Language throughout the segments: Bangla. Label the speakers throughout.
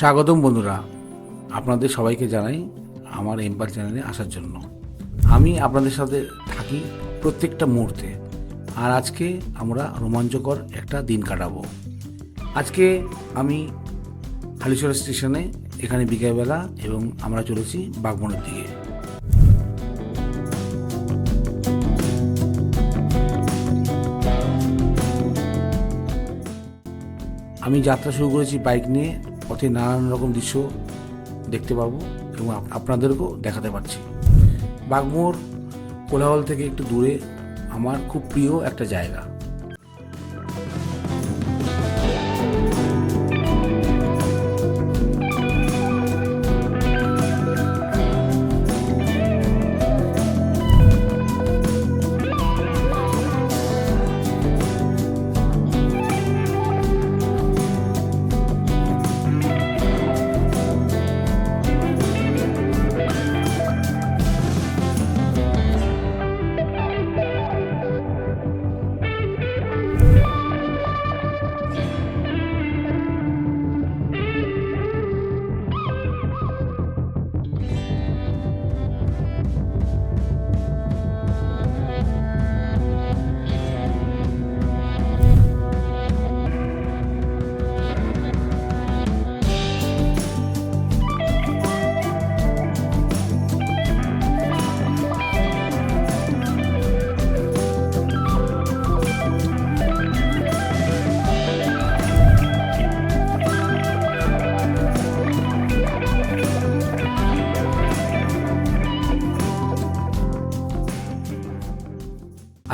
Speaker 1: স্বাগতম বন্ধুরা। আপনাদের সবাইকে জানাই আমার এম্পার চ্যানেলে আসার জন্য। আমি আপনাদের সাথে থাকি প্রত্যেকটা মুহূর্তে। আর আজকে আমরা রোমাঞ্চকর একটা দিন কাটাবো। আজকে আমি হালিশহর স্টেশনে, এখানে বিকেলবেলা এবং আমরা চলেছি বাগমনের দিকে। আমি যাত্রা শুরু করেছি বাইক নিয়ে পথে নানান রকম দৃশ্য দেখতে পাবো এবং আপনাদেরকেও দেখাতে পারছি। বাগমোর কোলাহল থেকে একটু দূরে আমার খুব প্রিয় একটা জায়গা।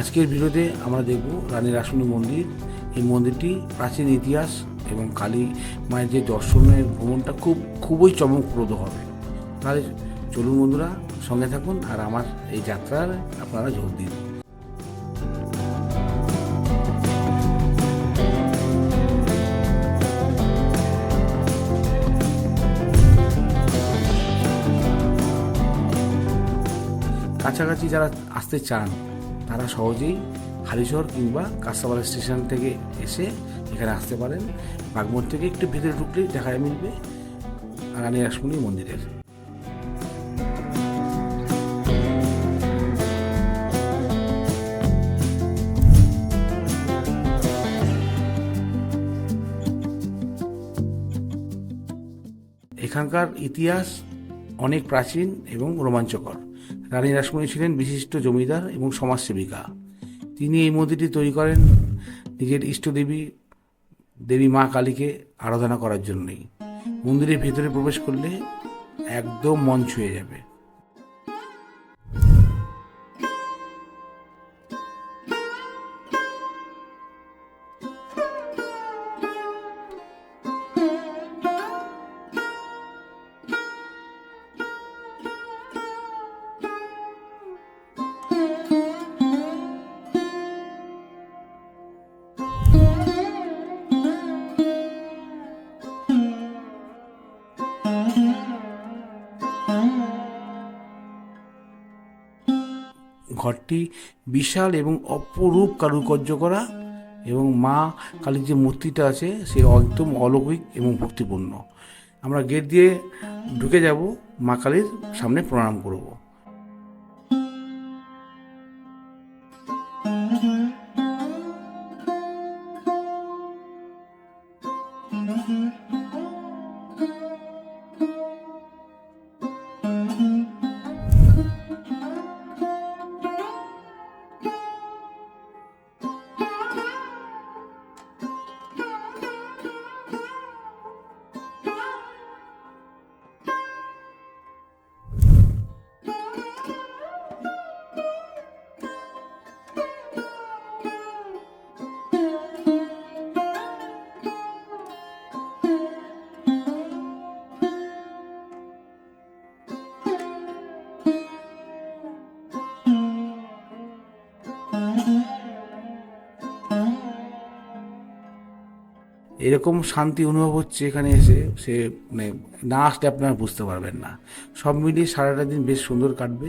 Speaker 1: আজকের ভিডিওতে আমরা দেখব রানী রাসমণি মন্দির। এই মন্দিরটি প্রাচীন ইতিহাস এবং কালী মায়ের যে দর্শনের ভ্রমণটা খুব, খুবই চমকপ্রদ হবে। তাহলে চলুন বন্ধুরা, সঙ্গে থাকুন আর আমার এই যাত্রার আপনারা যোগ দিন। কাছাকাছি যারা আসতে চান তারা সহজেই হালিশহর কিংবা কাঁচাপাড়া স্টেশন থেকে এসে এখানে আসতে পারেন। বাগমোড় থেকে একটু ভেতরে ঢুকলেই দেখা মিলবে রানী রাসমণি মন্দিরের। এখানকার ইতিহাস অনেক প্রাচীন এবং রোমাঞ্চকর। রানী রাসমণি ছিলেন বিশিষ্ট জমিদার এবং সমাজসেবিকা। তিনি এই মন্দিরটি তৈরি করেন নিজের ইষ্টদেবী, দেবী মা কালীকে আরাধনা করার জন্যই। মন্দিরের ভেতরে প্রবেশ করলে একদম মন ছুঁয়ে যাবে। ঘরটি বিশাল এবং অপরূপ কারুকার্য করা এবং মা কালীর যে মূর্তিটা আছে, সে একদম অলৌকিক এবং ভক্তিপূর্ণ। আমরা গেট দিয়ে ঢুকে যাব, মা কালীর সামনে প্রণাম করব। এরকম শান্তি অনুভব হচ্ছে এখানে এসে, সে মানে না আসলে আপনারা বুঝতে পারবেন না। সব মিলিয়ে সারাটা দিন বেশ সুন্দর কাটবে।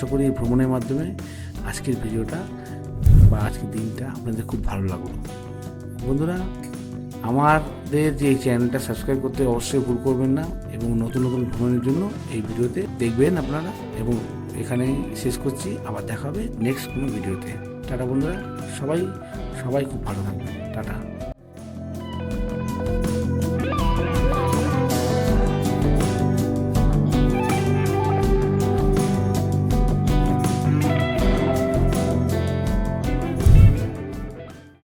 Speaker 1: আশা করি এই ভ্রমণের মাধ্যমে আজকের ভিডিওটা বা আজকের দিনটা আপনাদের খুব ভালো লাগল। বন্ধুরা, আমাদের যে এই চ্যানেলটা সাবস্ক্রাইব করতে অবশ্যই ভুল করবেন না এবং নতুন নতুন ভ্রমণের জন্য এই ভিডিওতে দেখবেন আপনারা এবং এখানেই শেষ করছি। আবার দেখা হবে নেক্সট কোনো ভিডিওতে। টাটা বন্ধুরা, সবাই সবাই খুব ভালো থাকবেন। টাটা।